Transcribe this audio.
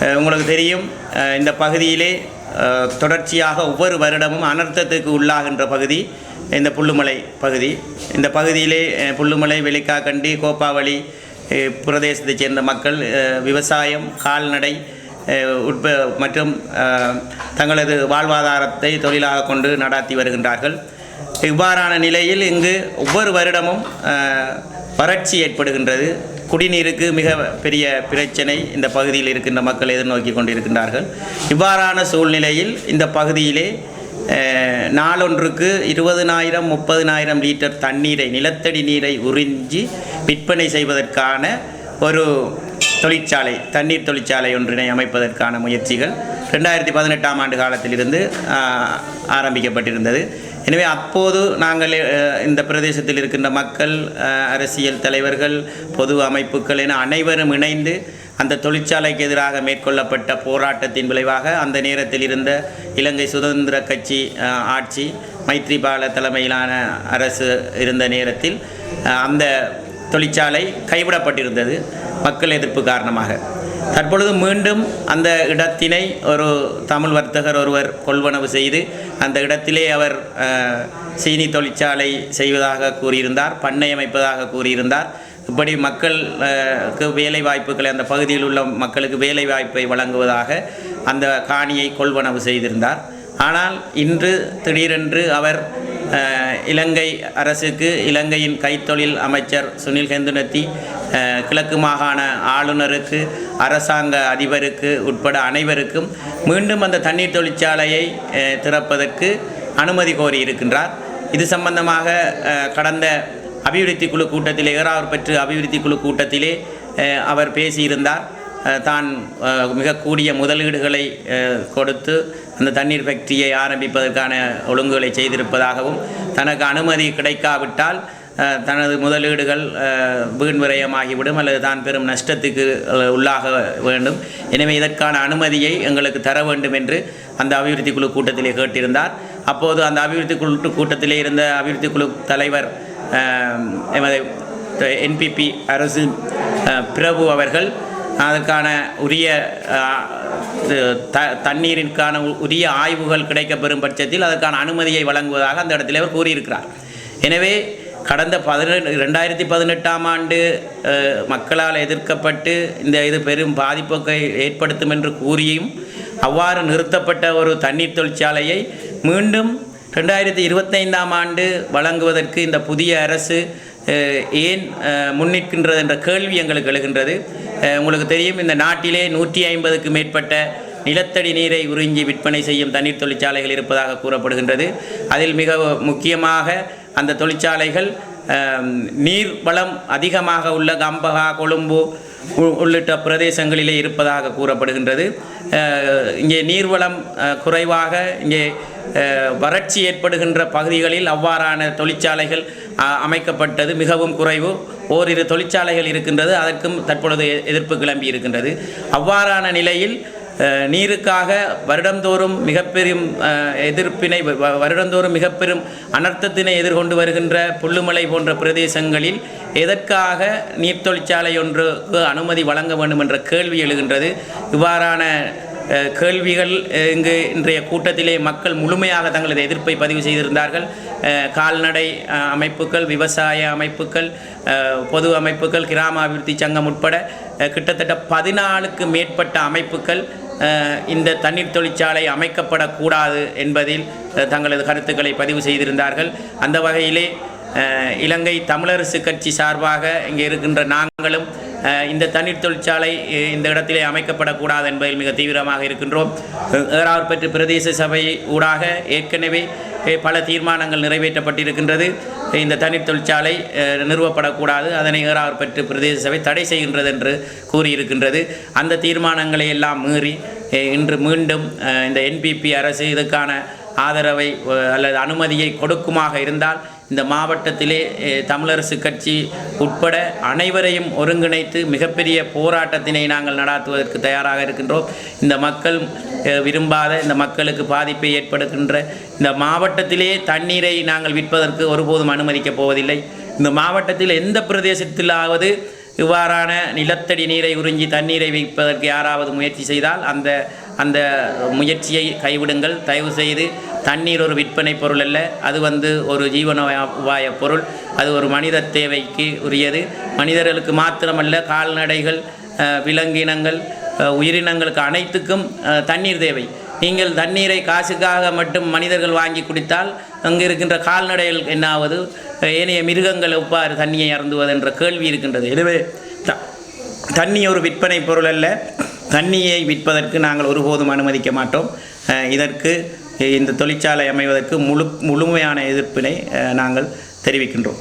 உங்களுக்கு தெரியும் இந்த பகுதியிலே தொடர்ச்சியாக ஒவ்வொரு வருடமும் அனர்த்தத்துக்கு உள்ளாகின்ற பகுதி இந்த புல்லுமலை பகுதி. இந்த பகுதியிலே புல்லுமலை வெளிக்காக்கண்டி கோப்பாவளி பிரதேசத்தைச் சேர்ந்த மக்கள் விவசாயம் கால்நடை உட்ப மற்றும் தங்களது வாழ்வாதாரத்தை தொழிலாக கொண்டு நடாத்தி வருகின்றார்கள். இவ்வாறான நிலையில் இங்கு ஒவ்வொரு வருடமும் வறட்சி ஏற்படுகின்றது. குடிநீருக்கு மிக பெரிய பிரச்சனை இந்த பகுதியில் இருக்கின்ற மக்கள் எதிர்நோக்கி கொண்டிருக்கின்றார்கள். இவ்வாறான சூழ்நிலையில் இந்த பகுதியிலே நாளொன்றுக்கு இருபதுனாயிரம் முப்பதுனாயிரம் லிட்டர் தண்ணீரை நிலத்தடி நீரை உறிஞ்சி விற்பனை செய்வதற்கான ஒரு தொழிற்சாலை தண்ணீர் தொழிற்சாலை ஒன்றினை அமைப்பதற்கான முயற்சிகள் ரெண்டாயிரத்தி பதினெட்டாம் ஆண்டு காலத்திலிருந்து ஆரம்பிக்கப்பட்டிருந்தது. எனவே அப்போது நாங்கள் இந்த பிரதேசத்தில் இருக்கின்ற மக்கள் அரசியல் தலைவர்கள் பொது அமைப்புகள் என அனைவரும் இணைந்து அந்த தொழிற்சாலைக்கு எதிராக மேற்கொள்ளப்பட்ட போராட்டத்தின் விளைவாக அந்த நேரத்தில் இருந்த இலங்கை சுதந்திர கட்சி ஆட்சி மைத்ரிபால தலைமையிலான அரசு இருந்த நேரத்தில் அந்த தொழிற்சாலை கைவிடப்பட்டிருந்தது மக்கள் எதிர்ப்பு காரணமாக. தற்பொழுது மீண்டும் அந்த இடத்தினை ஒரு தமிழ் வர்த்தகர் ஒருவர் கொள்வனவு செய்து அந்த இடத்திலே அவர் சீனி தொழிற்சாலை செய்வதாக கூறியிருந்தார் பண்ணை அமைப்பதாக கூறியிருந்தார். இப்படி மக்களுக்கு வேலை வாய்ப்புகளை அந்த பகுதியில் உள்ள மக்களுக்கு வேலை வாய்ப்பை வழங்குவதாக அந்த காணியை கொள்வனவு செய்திருந்தார். ஆனால் இன்று திடீரென்று அவர் இலங்கை அரசுக்கு இலங்கையின் கைத்தொழில் அமைச்சர் சுனில் ஹெந்துனத்தி கிழக்கு மாகாண ஆளுநருக்கு அரசாங்க அதிபருக்கு உட்பட அனைவருக்கும் மீண்டும் அந்த தண்ணீர் தொழிற்சாலையை திறப்பதற்கு அனுமதி கோரி இருக்கின்றார். இது சம்பந்தமாக கடந்த அபிவிருத்தி குழு கூட்டத்திலே ஏறாவர் பெற்று அபிவிருத்தி குழு கூட்டத்திலே அவர் பேசியிருந்தார். தான் மிக கூடிய முதலீடுகளை கொடுத்து அந்த தண்ணீர் ஃபேக்டரியை ஆரம்பிப்பதற்கான ஒழுங்குகளை செய்திருப்பதாகவும் தனக்கு அனுமதி கிடைக்காவிட்டால் தனது முதலீடுகள் அஹ், வீண் விரயமாகிவிடும் அல்லது தான் பெரும் நஷ்டத்துக்கு உள்ளாக வேண்டும். எனவே இதற்கான அனுமதியை எங்களுக்கு தர வேண்டும் என்று அந்த அபிவிருத்தி குழு கூட்டத்திலே கேட்டிருந்தார். அப்போது அந்த அபிவிருத்தி குழு கூட்டத்திலே இருந்த அபிவிருத்தி குழு தலைவர் எமது என்பிபி அரசு பிரபு அவர்கள் அதற்கான உரிய த தண்ணீரிற்கான உரிய ஆய்வுகள் கிடைக்கப்பெறும் பட்சத்தில் அதற்கான அனுமதியை வழங்குவதாக அந்த இடத்துல அவர் கூறியிருக்கிறார். எனவே கடந்த பதினெட்டு ரெண்டாயிரத்தி பதினெட்டாம் ஆண்டு மக்களால் எதிர்க்கப்பட்டு இந்த இது பெரும் பாதிப்புக்கை ஏற்படுத்தும் என்று கூறியும் அவ்வாறு நிறுத்தப்பட்ட ஒரு தண்ணீர் தொழிற்சாலையை மீண்டும் ரெண்டாயிரத்தி இருபத்தைந்தாம் ஆண்டு வழங்குவதற்கு இந்த புதிய அரசு ஏன் முன்னிற்கின்றது என்ற கேள்வி எங்களுக்கு எழுகின்றது. உங்களுக்கு தெரியும் இந்த நாட்டிலே நூற்றி ஐம்பதுக்கு மேற்பட்ட நிலத்தடி நீரை உறிஞ்சி விற்பனை செய்யும் தண்ணீர் தொழிற்சாலைகள் இருப்பதாக கூறப்படுகின்றது. அதில் மிக முக்கியமாக அந்த தொழிற்சாலைகள் நீர் வளம் அதிகமாக உள்ள கம்பகா கொழும்பு உ- உள்ளிட்ட பிரதேசங்களிலே இருப்பதாக கூறப்படுகின்றது. இங்கே நீர்வளம் குறைவாக இங்கே வறட்சி ஏற்படுகின்ற பகுதிகளில் அவ்வாறான தொழிற்சாலைகள் அமைக்கப்பட்டது மிகவும் குறைவு. ஓரிரு தொழிற்சாலைகள் இருக்கின்றது அதற்கும் தற்பொழுது எதிர்ப்பு கிளம்பி இருக்கின்றது அவ்வாறான நிலையில் நீருக்காக வருடந்தோறும் மிகப்பெரும் எதிர்ப்பினை வ- வ- வருடந்தோறும் மிகப்பெரும் அனர்த்தத்தினை எதிர்கொண்டு வருகின்ற புல்லுமலை போன்ற பிரதேசங்களில் எதற்காக நீர் தொழிற்சாலை ஒன்றுக்கு அனுமதி வழங்க வேண்டும் என்ற கேள்வி எழுகின்றது. இவ்வாறான கேள்விகள் இங்கு இன்றைய கூட்டத்திலே மக்கள் முழுமையாக தங்களது எதிர்ப்பை பதிவு செய்திருந்தார்கள். கால்நடை அமைப்புகள் விவசாய அமைப்புகள் பொது அமைப்புகள் கிராம அபிவிருத்தி சங்கம் உட்பட கிட்டத்தட்ட பதினாலுக்கு மேற்பட்ட அமைப்புகள் இந்த தண்ணீர் தொழிற்சாலை அமைக்கப்படக்கூடாது என்பதில் தங்களது கருத்துக்களை பதிவு செய்திருந்தார்கள். அந்த வகையிலே இலங்கை தமிழரசு கட்சி சார்பாக இங்கே இருக்கின்ற நாங்களும் இந்த தண்ணீர் தொழிற்சாலை இந்த இடத்திலே அமைக்கப்படக்கூடாது என்பதில் மிக தீவிரமாக இருக்கின்றோம். ஏறாவற்பற்று பிரதேச சபை ஊடாக ஏற்கனவே பல தீர்மானங்கள் நிறைவேற்றப்பட்டிருக்கின்றது. இந்த தண்ணீர் தொழிற்சாலை நிறுவப்படக்கூடாது. அதனை ஏறாவற்பற்று பிரதேச சபை தடை செய்கின்றது என்று கூறியிருக்கின்றது. அந்த தீர்மானங்களை எல்லாம் மீறி இன்று மீண்டும் இந்த என்பிபி அரசு இதுக்கான ஆதரவை அல்லது அனுமதியை கொடுக்குமாக இருந்தால் இந்த மாவட்டத்திலே தமிழரசு கட்சி உட்பட அனைவரையும் ஒருங்கிணைத்து மிகப்பெரிய போராட்டத்தினை நாங்கள் நடாத்துவதற்கு தயாராக இருக்கின்றோம். இந்த மக்கள் விரும்பாத இந்த மக்களுக்கு பாதிப்பை ஏற்படுகின்ற இந்த மாவட்டத்திலே தண்ணீரை நாங்கள் விற்பதற்கு ஒருபோதும் அனுமதிக்கப் போவதில்லை. இந்த மாவட்டத்தில் எந்த பிரதேசத்திலாவது இவ்வாறான நிலத்தடி நீரை உறிஞ்சி தண்ணீரை வைப்பதற்கு யாராவது முயற்சி செய்தால் அந்த அந்த முயற்சியை கைவிடுங்கள். தயவு செய்து தண்ணீர் ஒரு விற்பனை பொருள் அல்ல. அது வந்து ஒரு ஜீவன உபாய பொருள். அது ஒரு மனித தேவைக்கு உரியது. மனிதர்களுக்கு மாத்திரமல்ல கால்நடைகள் விலங்கினங்கள் உயிரினங்களுக்கு அனைத்துக்கும் தண்ணீர் தேவை. நீங்கள் தண்ணீரை காசுக்காக மட்டும் மனிதர்கள் வாங்கி குடித்தால் அங்கு இருக்கின்ற கால்நடைகள் என்னாவது ஏனைய மிருகங்கள் எவ்வாறு தண்ணியை அறந்துவது என்ற கேள்வி இருக்கின்றது. எனவே த- தண்ணி ஒரு விற்பனை பொருள் அல்ல. தண்ணியை விற்பதற்கு நாங்கள் ஒருபோதும் அனுமதிக்க மாட்டோம். இதற்கு இந்த தொழிற்சாலை அமைவதற்கு முழு முழுமையான எதிர்ப்பினை நாங்கள் தெரிவிக்கின்றோம்.